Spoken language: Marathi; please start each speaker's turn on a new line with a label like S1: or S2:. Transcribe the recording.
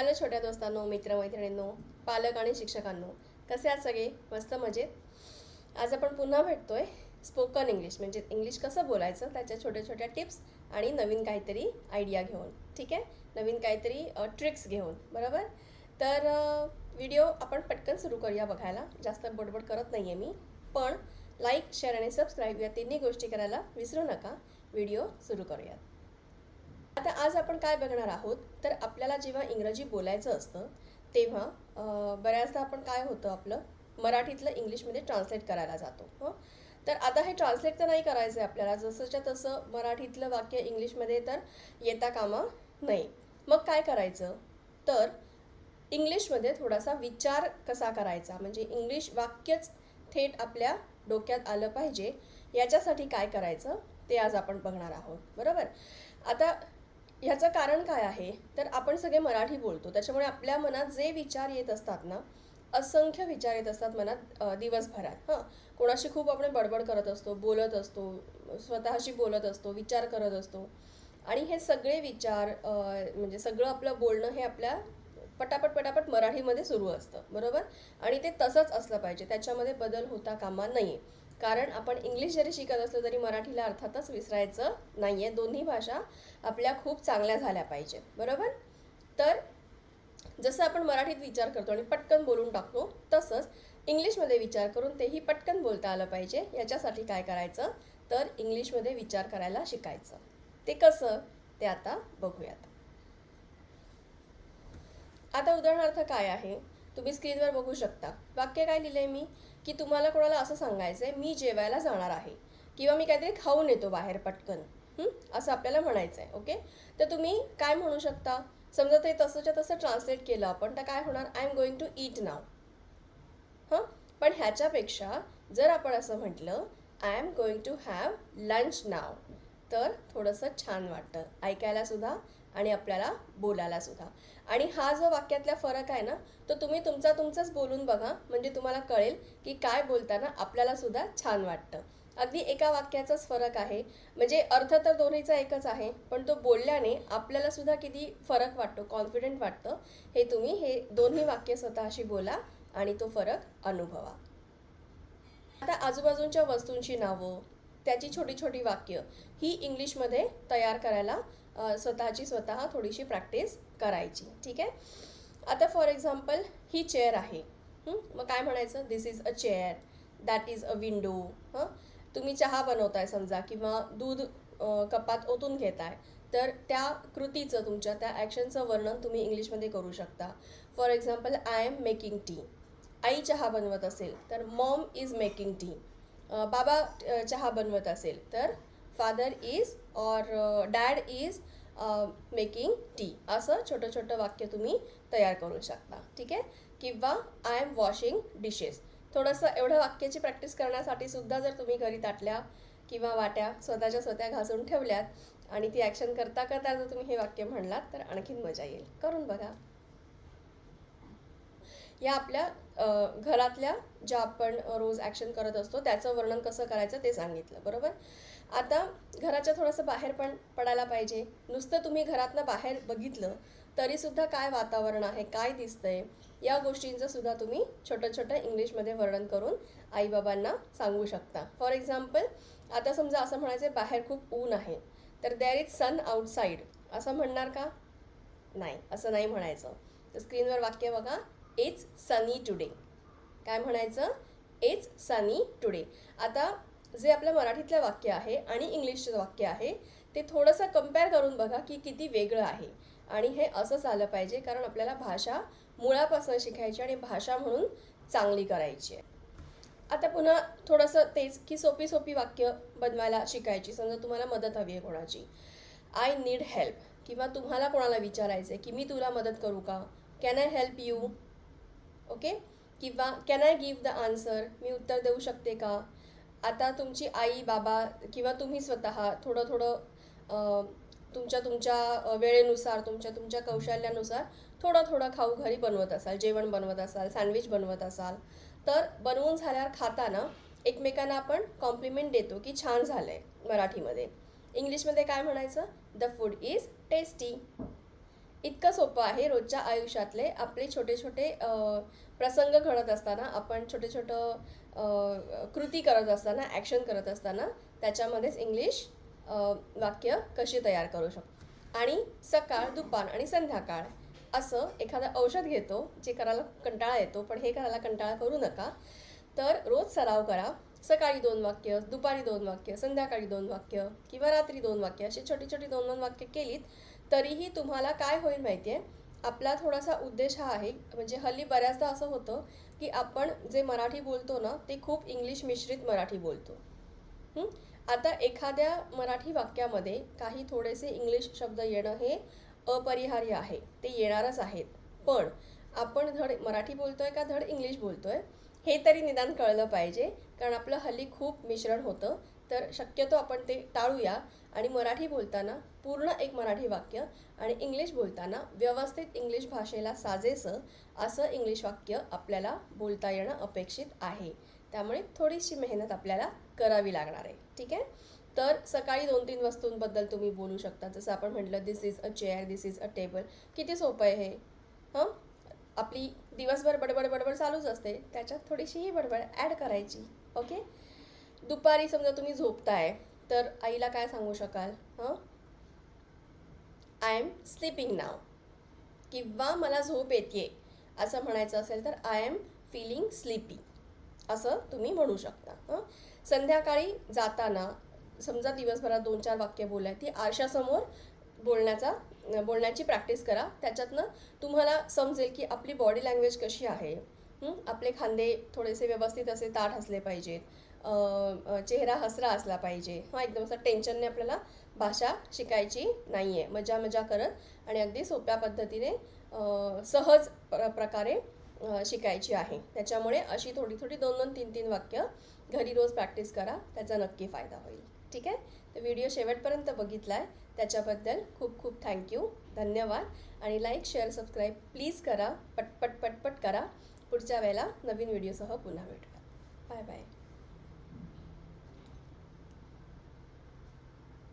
S1: हॅलो छोट्या दोस्तांनो मित्रमैत्रिणींनो पालक आणि शिक्षकांनो कसे आहात सगळे? मस्त मजेत? आज आपण पुन्हा भेटतोय स्पोकन इंग्लिश म्हणजे इंग्लिश कसं बोलायचं त्याच्या छोट्या छोट्या टिप्स आणि नवीन काहीतरी आयडिया घेऊन ठीक आहे? नवीन काहीतरी ट्रिक्स घेऊन बरोबर? तर व्हिडिओ आपण पटकन सुरू करूया बघायला. जास्त बडबड करत नाही आहे मी पण लाईक शेअर आणि सबस्क्राईब या तिन्ही गोष्टी करायला विसरू नका. व्हिडिओ सुरू करूयात. आता आज आपण काय बघणार आहोत? तर आपल्याला जेव्हा इंग्रजी बोलायचं असतं तेव्हा बऱ्याचदा आपण काय होतं आपलं? मराठीतलं इंग्लिशमध्ये म्हणजे ट्रान्सलेट करायला जातो हं? तर आता हे ट्रान्सलेट तर नाही करायचं आहे आपल्याला. जसंच्या तसं मराठीतलं वाक्य इंग्लिशमध्ये तर येता कामा नाही मग काय करायचं? तर इंग्लिशमध्ये थोडासा विचार कसा करायचा? म्हणजे इंग्लिश वाक्यच थेट आपल्या डोक्यात आलं पाहिजे. याच्यासाठी काय करायचं? ते आज आपण बघणार आहोत. बरोबर? आता ह्याचं कारण काय आहे? तर आपण सगळे मराठी बोलतो. त्याच्यामुळे आपल्या मनात जे विचार येत असतात ना असंख्य विचार येत असतात मनात दिवसभरात. हां? कोणाशी खूप आपण बडबड करत असतो बोलत असतो स्वतःशी बोलत असतो विचार करत असतो. आणि हे सगळे विचार म्हणजे सगळं आपलं बोलणं हे आपल्या पटापट पटापट मराठीमध्ये सुरू असतं. बरोबर? आणि ते तसंच असलं पाहिजे. त्याच्यामध्ये बदल होता कामा नाही कारण आपण इंग्लिश जरी शिकत असलो तरी मराठीला अर्थातच विसरायचं नाही आहे दोन्ही भाषा आपल्या खूप चांगल्या झाल्या पाहिजेत बरोबर? तर जसं आपण मराठीत विचार करतो आणि पटकन बोलून टाकतो तसंच इंग्लिशमध्ये विचार करून तेही पटकन बोलता आलं पाहिजे. याच्यासाठी काय करायचं? तर इंग्लिशमध्ये विचार करायला शिकायचं. ते कसं? ते आता बघूयात. आता उदाहरणार्थ काय आहे? तुम्ही स्क्रीनवर बघू शकता. वाक्य काय लिहिलं आहे मी? की तुम्हाला कोणाला असं सांगायचं आहे मी जेवायला जाणार आहे. किंवा मी काहीतरी खाऊन येतो बाहेर पटकन. असं आपल्याला म्हणायचं आहे ओके? तर तुम्ही काय म्हणू शकता? समजा ते तसंच्या तसं ट्रान्सलेट केलं आपण तर काय होणार? I am going to eat now हां? पण ह्याच्यापेक्षा जर आपण असं म्हटलं I am going to have lunch now तर थोडंसं छान वाटतं. ऐकायला सुद्धा आणि आपल्याला बोलायला सुद्धा. आणि हा जो वाक्यातला फरक आहे ना तो तुम्ही तुमचा तुमचाच बोलून बघा. म्हणजे तुम्हाला कळेल की काय बोलताना आपल्याला सुद्धा छान वाटतं. अगदी एका वाक्याचाच फरक आहे. म्हणजे अर्थ तर दोन्हीचा एकच आहे पण तो बोलल्याने आपल्याला सुद्धा किती फरक वाटतो कॉन्फिडंट वाटतं. हे तुम्ही हे दोन्ही वाक्य स्वतःशी बोला आणि तो फरक अनुभवा. आता आजूबाजूंच्या वस्तूंची नावं त्याची छोटी छोटी वाक्य ही इंग्लिशमध्ये तयार करायला स्वतःची स्वतः थोडीशी प्रॅक्टिस करायची ठीक आहे? आता फॉर एक्झाम्पल ही चेअर आहे. मग काय म्हणायचं? This is a chair that is a window हं? तुम्ही चहा बनवताय समजा किंवा दूध कपात ओतून घेताय तर त्या कृतीचं तुमच्या त्या ॲक्शनचं वर्णन तुम्ही इंग्लिशमध्ये करू शकता. For example I am making tea आई चहा बनवत असेल तर मॉम इज मेकिंग टी बाबा चहा बनवत असेल तर father is or dad is making tea असं छोटं छोटं वाक्य तुम्ही तयार करू शकता. ठीक आहे? किंवा आय एम वॉशिंग डिशेस थोडंसं एवढं वाक्याची प्रॅक्टिस करण्यासाठी सुद्धा जर तुम्ही घरी ताटल्या किंवा वाट्या स्वतःच्या स्वतः घासून ठेवल्यात आणि ती ॲक्शन करता करता जर तुम्ही हे वाक्य म्हणलात तर आणखीन मजा येईल. करून बघा. या आपल्या घरातल्या ज्या आपण रोज ॲक्शन करत असतो त्याचं वर्णन कसं करायचं ते सांगितलं. बरोबर? आता घराच्या थोडंसं बाहेर पण पडायला पाहिजे. नुसतं तुम्ही घरातनं बाहेर बघितलं तरीसुद्धा काय वातावरण आहे काय दिसतंय या गोष्टींचं सुद्धा तुम्ही छोटं छोटं इंग्लिशमध्ये वर्णन करून आईबाबांना सांगू शकता. फॉर एक्झाम्पल आता समजा असं म्हणायचं बाहेर खूप ऊन आहे तर देअर इज सन आउटसाईड असं म्हणणार का? नाही असं नाही म्हणायचं. तर स्क्रीनवर वाक्य बघा इट्स सनी टुडे काय म्हणायचं? इट्स सनी टुडे आता जे आपलं मराठीतलं वाक्य आहे आणि इंग्लिशचं वाक्य आहे ते थोडंसं कंपेअर करून बघा की किती वेगळं आहे. आणि हे असंच आलं पाहिजे कारण आपल्याला भाषा मुळापासून शिकायची आणि भाषा म्हणून चांगली करायची आहे. आता पुन्हा थोडंसं तेच की सोपी सोपी वाक्य बनवायला शिकायची. समजा तुम्हाला मदत हवी आहे कोणाची. आय नीड हेल्प किंवा तुम्हाला कोणाला विचारायचं आहे की मी तुला मदत करू का? Can I help you okay किंवा can I give the answer मी उत्तर देऊ शकते का? आता तुमची आई बाबा किंवा तुम्ही स्वतः थोडं थोडं तुमच्या तुमच्या वेळेनुसार तुमच्या तुमच्या कौशल्यानुसार थोडं थोडं खाऊ घरी बनवत असाल जेवण बनवत असाल सँडविच बनवत असाल. तर बनवून झाल्यावर खाताना एकमेकांना आपण कॉम्प्लिमेंट देतो की छान झालं आहे मराठीमध्ये. इंग्लिशमध्ये काय म्हणायचं? द फूड इज टेस्टी इतकं सोपं आहे रोजच्या आयुष्यातले आपले छोटे छोटे प्रसंग घडत असताना आपण छोटे छोटं कृती करत असताना ॲक्शन करत असताना त्याच्यामध्येच इंग्लिश वाक्य कशी तयार करू शकतो आणि सकाळ दुपार आणि संध्याकाळ असं एखादं औषध घेतो जे करायला कंटाळा येतो पण हे करायला कंटाळा करू नका. तर रोज सराव करा. सकाळी दोन वाक्य दुपारी दोन वाक्य संध्याकाळी दोन वाक्य किंवा रात्री दोन वाक्य अशी छोटी छोटी दोन दोन वाक्य केलीत तरीही तुम्हाला काय होईल माहिती आहे आपला थोडासा उद्देश हा आहे म्हणजे हल्ली बऱ्याचदा असं होतं की आपण जे मराठी बोलतो ना ते खूप इंग्लिश मिश्रित मराठी बोलतो. हं? आता एखाद्या मराठी वाक्यामध्ये काही थोडेसे इंग्लिश शब्द येणं हे अपरिहार्य आहे. ते येणारच आहेत. पण आपण धड मराठी बोलतोय का धड इंग्लिश बोलतोय? हे तरी निदान कळलं पाहिजे कारण आपलं हल्ली खूप मिश्रण होतं. तर शक्यतो आपण ते टाळूया. आणि मराठी बोलताना पूर्ण एक मराठी वाक्य आणि इंग्लिश बोलताना व्यवस्थित इंग्लिश भाषेला साजेसं असं इंग्लिश वाक्य आपल्याला बोलता येणं अपेक्षित आहे. त्यामुळे थोडीशी मेहनत आपल्याला करावी लागणार आहे. ठीक आहे? तर सकाळी दोन तीन वस्तूंबद्दल तुम्ही बोलू शकता. जसं आपण म्हटलं this is a chair this is a table किती सोपं आहे हे? हं? आपली दिवसभर बडबड बडबड चालूच असते. त्याच्यात थोडीशीही बडबड ॲड करायची. ओके दुपारी समजा तुम्ही झोपताय तर आईला काय सांगू शकाल? हां? आय एम स्लीपिंग नाव किंवा मला झोप येते असं म्हणायचं असेल तर आय एम फिलिंग स्लीपी असं तुम्ही म्हणू शकता. हं? संध्याकाळी जाताना समजा दिवसभरात दोन चार वाक्य बोलाय ती आरशासमोर बोलण्याचा बोलण्याची प्रॅक्टिस करा. त्याच्यातनं तुम्हाला समजेल की आपली बॉडी लँग्वेज कशी आहे. आपले खांदे थोडेसे व्यवस्थित असे ताठ असले पाहिजेत. चेहरा हसरा असला पाहिजे. हा एकदम असं टेन्शनने आपल्याला भाषा शिकायची नाही आहे मजा मजा करत आणि अगदी सोप्या पद्धतीने सहज प्र प्रकारे शिकायची आहे. त्याच्यामुळे अशी थोडी थोडी दोन दोन तीन तीन वाक्य घरी रोज प्रॅक्टिस करा. त्याचा नक्की फायदा होईल. ठीक आहे? तर व्हिडिओ शेवटपर्यंत बघितला आहे त्याच्याबद्दल खूप खूप थँक्यू धन्यवाद. आणि लाईक शेअर सबस्क्राईब प्लीज करा. पटपट पटपट करा. पुढच्या वेळेला नवीन व्हिडिओसह पुन्हा भेटूया. Bye bye